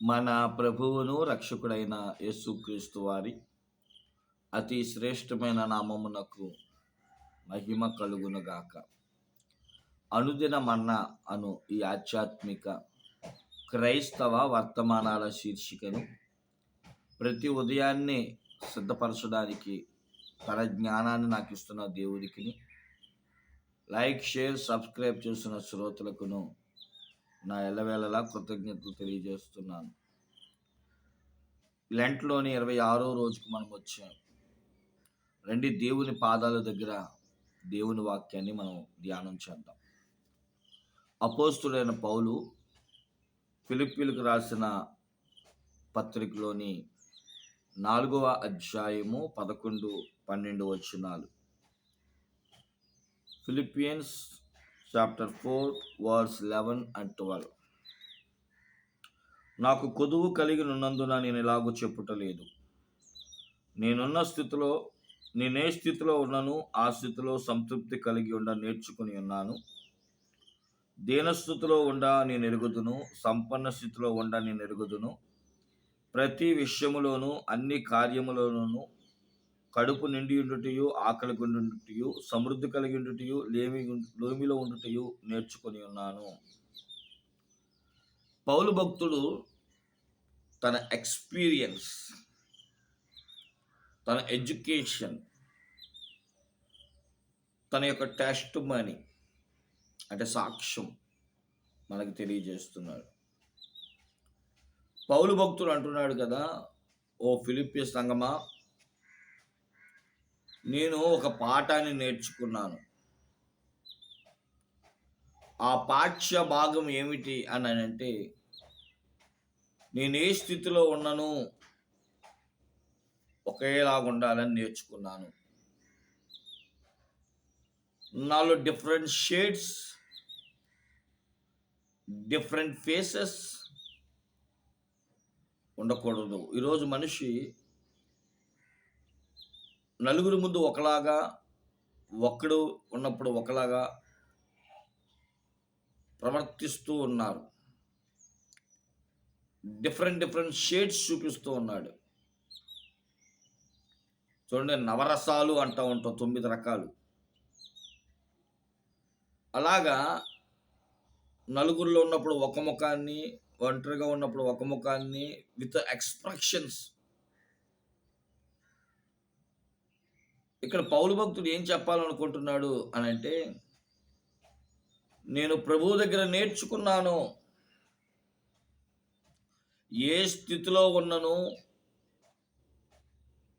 మన ప్రభువును రక్షకుడైన యేసుక్రీస్తు వారి అతి శ్రేష్టమైన నామమునకు మహిమ కలుగునుగాక. అనుదిన మన్న అను ఈ ఆధ్యాత్మిక క్రైస్తవ వర్తమానాల శీర్షికను ప్రతి ఉదయాన్నే సిద్ధపరచడానికి తన జ్ఞానాన్ని నాకు ఇస్తున్న దేవుడికిని లైక్ షేర్ సబ్స్క్రైబ్ చేసిన శ్రోతలకును నా ఎల్లవేళలా కృతజ్ఞతలు తెలియజేస్తున్నాను. లెంట్లోని ఇరవై ఆరో రోజుకు మనం వచ్చాం. రండి దేవుని పాదాల దగ్గర దేవుని వాక్యాన్ని మనం ధ్యానం చేద్దాం. అపోస్తుడైన పౌలు ఫిలిప్పీలకు రాసిన పత్రికలోని నాలుగవ అధ్యాయము పదకొండు పన్నెండు వచనాలు. Philippians chapter four verse eleven and twelve నాకు కొదువు కలిగి ఉన్నందున నేను ఇలాగూ చెప్పుటలేదు. నేనున్న స్థితిలో నేనే స్థితిలో ఉన్నాను ఆ స్థితిలో సంతృప్తి కలిగి ఉండ నేర్చుకుని ఉన్నాను. దీనస్థితిలో ఉండ నేను ఎరుగుదును సంపన్న స్థితిలో ఉండ నేను ఎరుగుదును. ప్రతి విషయములోనూ అన్ని కార్యములోనూ కడుపు నిండి ఉండుటయు ఆకలి ఉండుటయు సమృద్ధి కలిగి ఉండుటయు లేమి లోమిలో ఉండుటయు నేర్చుకొని ఉన్నాను. పౌలు భక్తుడు తన ఎక్స్పీరియన్స్ తన ఎడ్యుకేషన్ తన యొక్క టెస్ట్ మనీ అంటే సాక్ష్యం మనకు తెలియజేస్తున్నాడు. పౌలు భక్తుడు అంటున్నాడు కదా ఓ ఫిలిపియ సంగమా నేను ఒక పాఠాన్ని నేర్చుకున్నాను. ఆ పాఠ్య భాగం ఏమిటి అని అంటే నేను ఏ స్థితిలో ఉన్నాను ఒకేలాగా ఉండాలని నేర్చుకున్నాను. నాలో డిఫరెంట్ షేడ్స్ డిఫరెంట్ ఫేసెస్ ఉండకూడదు. ఈరోజు మనిషి నలుగురి ముందు ఒకలాగా ఒక్కడు ఉన్నప్పుడు ఒకలాగా ప్రవర్తిస్తూ ఉన్నారు. డిఫరెంట్ డిఫరెంట్ షేడ్స్ చూపిస్తూ ఉన్నాడు. చూడండి నవరసాలు అంటూ ఉంటాం తొమ్మిది రకాలు. అలాగా నలుగురిలో ఉన్నప్పుడు ఒక ముఖాన్ని ఒంటరిగా ఉన్నప్పుడు ఒక ముఖాన్ని విత్ ఎక్స్ప్రెషన్స్ ఇక్కడ పౌలు భక్తుడు ఏం చెప్పాలనుకుంటున్నాడు అని అంటే నేను ప్రభువు దగ్గర నేర్చుకున్నాను. ఏ స్థితిలో ఉన్నను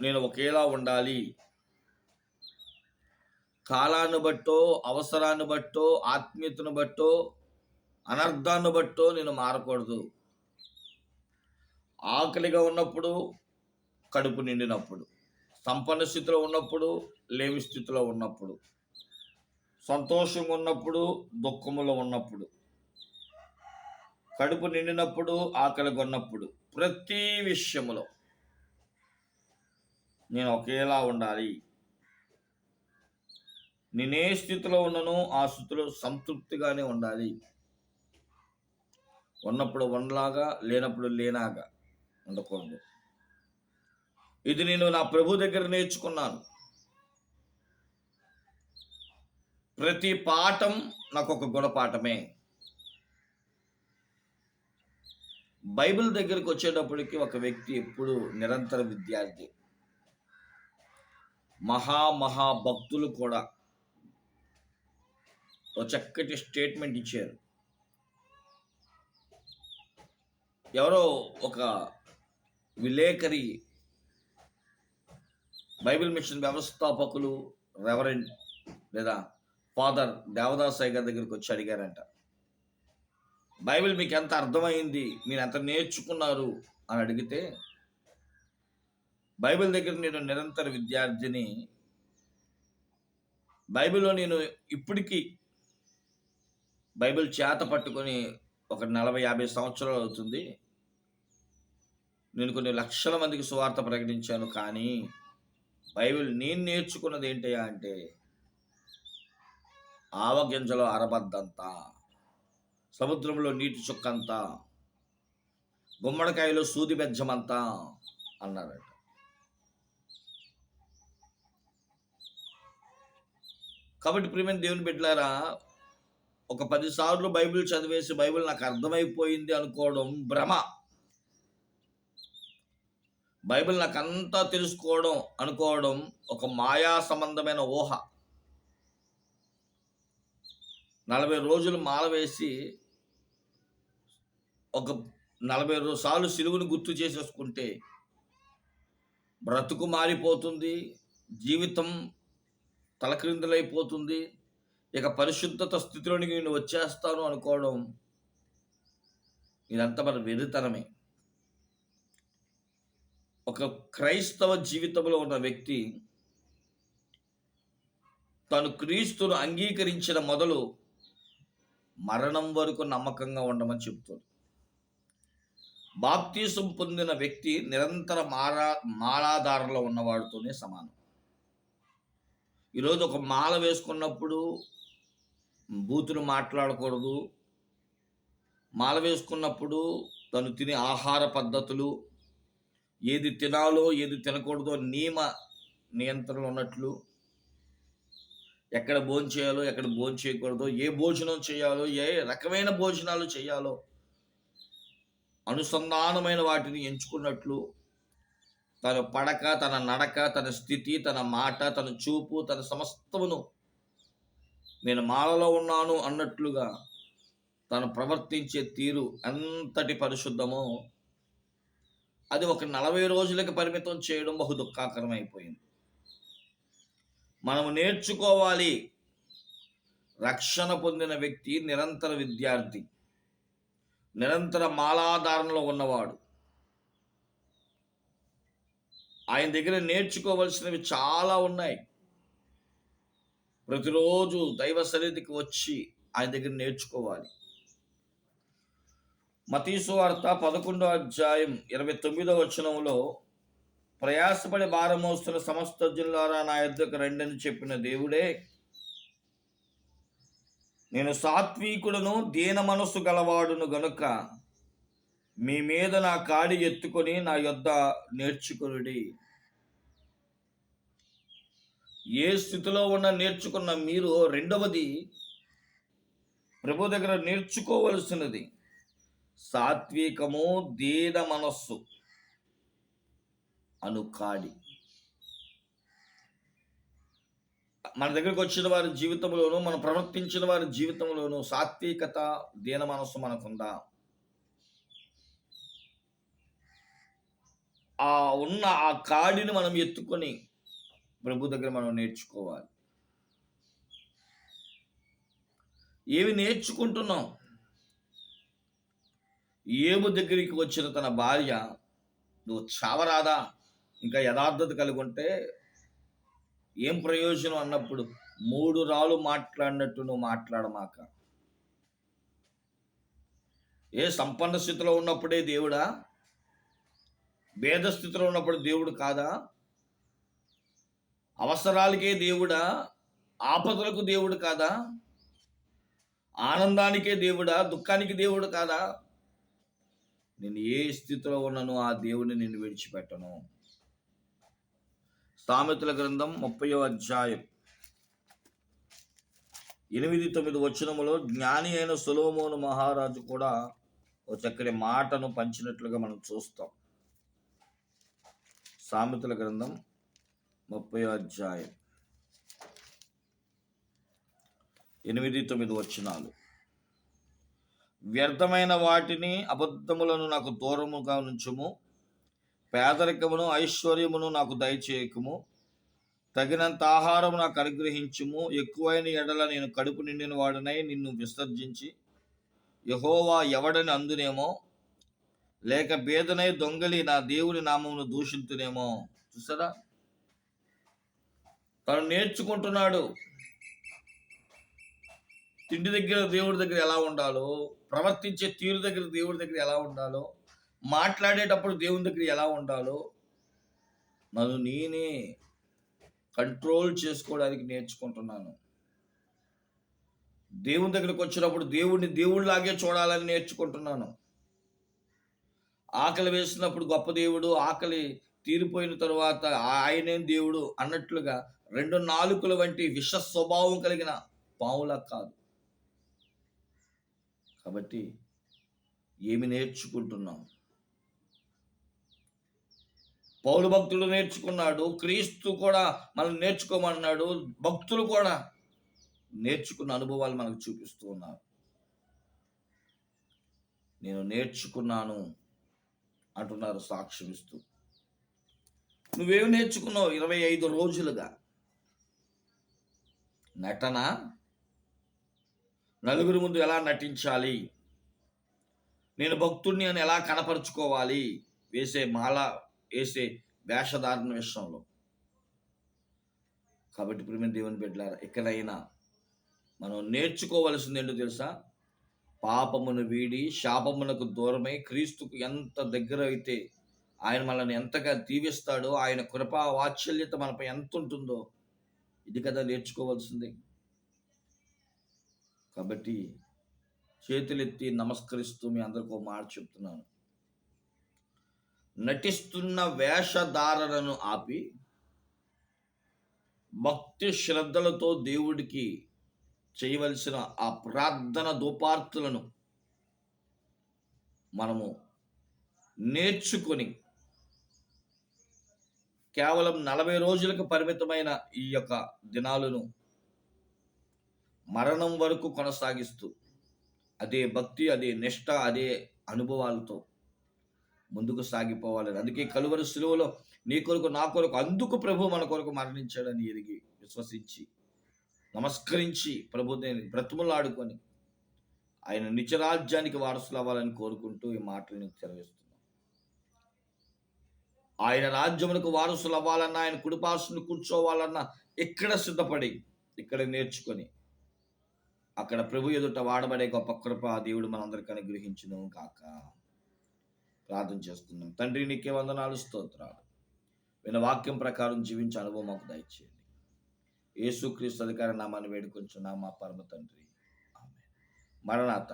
నేను ఒకేలా ఉండాలి. కాలాన్ని బట్టో అవసరాన్ని బట్టో ఆత్మీయతను బట్టో అనర్థాన్ని బట్టో నేను మారకూడదు. ఆకలిగా ఉన్నప్పుడు కడుపు నిండినప్పుడు. సంపన్న స్థితిలో ఉన్నప్పుడు లేమి స్థితిలో ఉన్నప్పుడు సంతోషంగా ఉన్నప్పుడు దుఃఖములో ఉన్నప్పుడు కడుపు నిండినప్పుడు ఆకలి కొన్నప్పుడు ప్రతి విషయంలో నేను ఒకేలా ఉండాలి. నేనే స్థితిలో ఉన్నను ఆ స్థితిలో సంతృప్తిగానే ఉండాలి. ఉన్నప్పుడు ఉండలాగా లేనప్పుడు లేనాగా ఉండకూడదు. ఇది నేను నా ప్రభు దగ్గర నేర్చుకున్నాను. ప్రతి పాఠం నాకు ఒక గుణపాఠమే. బైబిల్ దగ్గరికి వచ్చేటప్పటికి ఒక వ్యక్తి ఎప్పుడు నిరంతర విద్యార్థి. మహా మహా భక్తులు కూడా ఒక చక్కటి స్టేట్మెంట్ ఇచ్చారు. ఎవరో ఒక విలేకరి బైబిల్ మిషన్ వ్యవస్థాపకులు రెవరెంట్ లేదా ఫాదర్ దేవదాసాయి గారి దగ్గరికి వచ్చి అడిగారంట. బైబిల్ మీకు ఎంత అర్థమైంది? మీరు ఎంత నేర్చుకున్నారు? అని అడిగితే బైబిల్ దగ్గర నేను నిరంతర విద్యార్థిని బైబిల్లో నేను ఇప్పటికీ బైబిల్ చేత పట్టుకొని ఒక నలభై యాభై సంవత్సరాలు అవుతుంది. నేను కొన్ని లక్షల మందికి సువార్త ప్రకటించాను కానీ బైబిల్ నేను నేర్చుకున్నది ఏంటయ్యా అంటే ఆవగింజలో అరబద్దంతా సముద్రంలో నీటి చుక్కంతా గుమ్మడికాయలో సూది బెజ్జమంతా అన్నారట. కాబట్టి ప్రియమైన దేవుని బిడ్డలారా ఒక పదిసార్లు బైబిల్ చదివేసి బైబిల్ నాకు అర్థమైపోయింది అనుకోవడం భ్రమ. బైబిల్ నాకు అంతా తెలుసుకోవడం అనుకోవడం ఒక మాయా సంబంధమైన ఊహ. నలభై రోజులు మాల వేసి ఒక నలభై రోజు సార్లు సిలువుని గుర్తు చేసేసుకుంటే బ్రతుకు మారిపోతుంది జీవితం తలక్రిందులైపోతుంది ఇక పరిశుద్ధత స్థితిలోనికి నేను వచ్చేస్తాను అనుకోవడం ఇదంతా మన వెరితనమే ఒక క్రైస్తవ జీవితంలో ఉన్న వ్యక్తి తను క్రీస్తును అంగీకరించిన మొదలు మరణం వరకు నమ్మకంగా ఉండమని చెబుతుంది. బాప్తీసం పొందిన వ్యక్తి నిరంతర మారా మాలాధారంలో ఉన్నవాడితోనే సమానం. ఈరోజు ఒక మాల వేసుకున్నప్పుడు బూతులు మాట్లాడకూడదు. మాల వేసుకున్నప్పుడు తను తినే ఆహార పద్ధతులు ఏది తినాలో ఏది తినకూడదో నియమ నియంత్రణ ఉన్నట్లు ఎక్కడ భోజనం చేయాలో ఎక్కడ భోజనం చేయకూడదో ఏ భోజనం చేయాలో ఏ రకమైన భోజనాలు చేయాలో అనుసంధానమైన వాటిని ఎంచుకున్నట్లు తన పడక తన నడక తన స్థితి తన మాట తన చూపు తన సమస్తమును నేను మాలలో ఉన్నాను అన్నట్లుగా తను ప్రవర్తించే తీరు ఎంతటి పరిశుద్ధమో అది ఒక నలభై రోజులకి పరిమితం చేయడం బహు దుఃఖకరమైపోయింది. మనము నేర్చుకోవాలి. రక్షణ పొందిన వ్యక్తి నిరంతర విద్యార్థి నిరంతర మాలాధారణలో ఉన్నవాడు. ఆయన దగ్గర నేర్చుకోవలసినవి చాలా ఉన్నాయి. ప్రతిరోజు దైవ సన్నిధికి వచ్చి ఆయన దగ్గర నేర్చుకోవాలి. మతీసు వార్త పదకొండో అధ్యాయం ఇరవై తొమ్మిదో వచనంలో ప్రయాసపడి భారమోస్తున్న సమస్త జిల్లారా నా యొద్దకు రెండని చెప్పిన దేవుడే నేను సాత్వికుడును దీన మనస్సు గలవాడును గనుక మీ మీద నా కాడి ఎత్తుకొని నా యొద్ద నేర్చుకునుడి. ఏ స్థితిలో ఉన్న నేర్చుకున్న మీరు రెండవది ప్రభు దగ్గర నేర్చుకోవలసినది. సాత్వికము దీన మనస్సు అను కాడి. మన దగ్గరికి వచ్చిన వారి జీవితంలోనూ మనం ప్రవర్తించిన వారి జీవితంలోనూ సాత్వికత దీన మనస్సు మనకుందా? ఆ ఉన్న ఆ కాడిని మనం ఎత్తుకొని ప్రభు దగ్గర మనం నేర్చుకోవాలి. ఏవి నేర్చుకుంటున్నాం? ఏము దగ్గరికి వచ్చిన తన భార్య నువ్వు చావరాదా? ఇంకా యథార్థత కలిగి ఉంటే ఏం ప్రయోజనం? అన్నప్పుడు మూడు రాళ్ళు మాట్లాడినట్టు నువ్వు మాట్లాడమాక. ఏ సంపన్న స్థితిలో ఉన్నప్పుడే దేవుడా? భేద స్థితిలో ఉన్నప్పుడు దేవుడు కాదా? అవసరాలకే దేవుడా? ఆపదలకు దేవుడు కాదా? ఆనందానికే దేవుడా? దుఃఖానికి దేవుడు కాదా? నేను ఏ స్థితిలో ఉన్నానో ఆ దేవుడిని నేను విడిచిపెట్టను. సామెతల గ్రంథం ముప్పయో అధ్యాయం. ఎనిమిది తొమ్మిది వచనములో జ్ఞాని అయిన సులోమోను మహారాజు కూడా ఒక చక్కటి మాటను పంచినట్లుగా మనం చూస్తాం. సామెతల గ్రంథం ముప్పయో అధ్యాయం. ఎనిమిది తొమ్మిది వచనాలు. వ్యర్థమైన వాటిని అబద్ధములను నాకు దూరముగా నుంచుము. పేదరికమును ఐశ్వర్యమును నాకు దయచేయకము. తగినంత ఆహారం నాకు అనుగ్రహించుము. ఎక్కువైన ఎడల నేను కడుపు నిండిన వాడినై నిన్ను విసర్జించి యహోవా ఎవడని అందునేమో? లేక బేదనై దొంగలి నా దేవుని నామమును దూషించునేమో చూసారా? తను నేర్చుకుంటున్నాడు. తిండి దగ్గర దేవుడి దగ్గర ఎలా ఉండాలో ప్రవర్తించే తీరు దగ్గర దేవుడి దగ్గర ఎలా ఉండాలో మాట్లాడేటప్పుడు దేవుని దగ్గర ఎలా ఉండాలో నన్ను నేనే కంట్రోల్ చేసుకోవడానికి నేర్చుకుంటున్నాను. దేవుని దగ్గరకు వచ్చినప్పుడు దేవుడిని దేవుడిలాగే చూడాలని నేర్చుకుంటున్నాను. ఆకలి వేసినప్పుడు గొప్ప దేవుడు ఆకలి తీరిపోయిన తరువాత ఆయనే దేవుడు అన్నట్లుగా రెండు నాలుకల వంటి విష స్వభావం కలిగిన పావులా కాదు. కాబట్టి ఏమి నేర్చుకుంటున్నాం? పౌరు భక్తుడు నేర్చుకున్నాడు క్రీస్తు కూడా మనం నేర్చుకోమన్నాడు భక్తులు కూడా నేర్చుకున్న అనుభవాలు మనకు చూపిస్తూ ఉన్నారు. నేను నేర్చుకున్నాను అంటున్నారు సాక్ష్యం ఇస్తూ. నువ్వేమి నేర్చుకున్నావు? ఇరవై ఐదు రోజులుగా. నటన? నలుగురి ముందు ఎలా నటించాలి? నేను భక్తుడిని అని ఎలా కనపరుచుకోవాలి? వేసే మాల వేసే వేషధారణ విషయంలో. కాబట్టి ప్రేమ దేవుని బిడ్డలారా ఎక్కడైనా మనం నేర్చుకోవలసింది ఏంటో తెలుసా? పాపమును వీడి శాపమునకు దూరమై క్రీస్తుకు ఎంత దగ్గర అయితే ఆయన మనల్ని ఎంతగా దీవిస్తాడో ఆయన కృపా వాత్సల్యత మనపై ఎంత ఉంటుందో ఇది కదా నేర్చుకోవాల్సింది. కాబట్టి చేతులెత్తి నమస్కరిస్తూ మీ అందరికీ మాట చెప్తున్నాను. నటిస్తున్న వేషధారణను ఆపి భక్తి శ్రద్ధలతో దేవుడికి చేయవలసిన ఆ ప్రార్థన దోపార్తులను మనము నేర్చుకొని కేవలం నలభై రోజులకు పరిమితమైన ఈ యొక్క దినాలను మరణం వరకు కొనసాగిస్తూ అదే భక్తి అదే నిష్ట అదే అనుభవాలతో ముందుకు సాగిపోవాలని. అందుకే కలువరి సులువలో నీ కొరకు నా కొరకు అందుకు ప్రభు మన కొరకు మరణించాడని ఎరిగి విశ్వసించి నమస్కరించి ప్రభుని బ్రతుములాడుకొని ఆయన నిత్యరాజ్యానికి వారసులు అవ్వాలని కోరుకుంటూ ఈ మాటలు నీకు ఆయన రాజ్యమునకు వారసులు అవ్వాలన్నా ఆయన కుడిపాసును కూర్చోవాలన్నా ఇక్కడ సిద్ధపడి ఇక్కడ నేర్చుకొని అక్కడ ప్రభు ఎదుట వాడబడే గొప్ప కృప దేవుడు మనందరికీ అనుగ్రహించును కాక ప్రార్థన చేస్తున్నాం. తండ్రి నీకే వందనాలు స్తోత్రాలు. విన వాక్యం ప్రకారం జీవించే అనుభవం మాకు దయచేయండి. యేసుక్రీస్తు అధికార నామాన్ని వేడుకొంచున్నాం మా పరమ తండ్రి. ఆమె మరణాత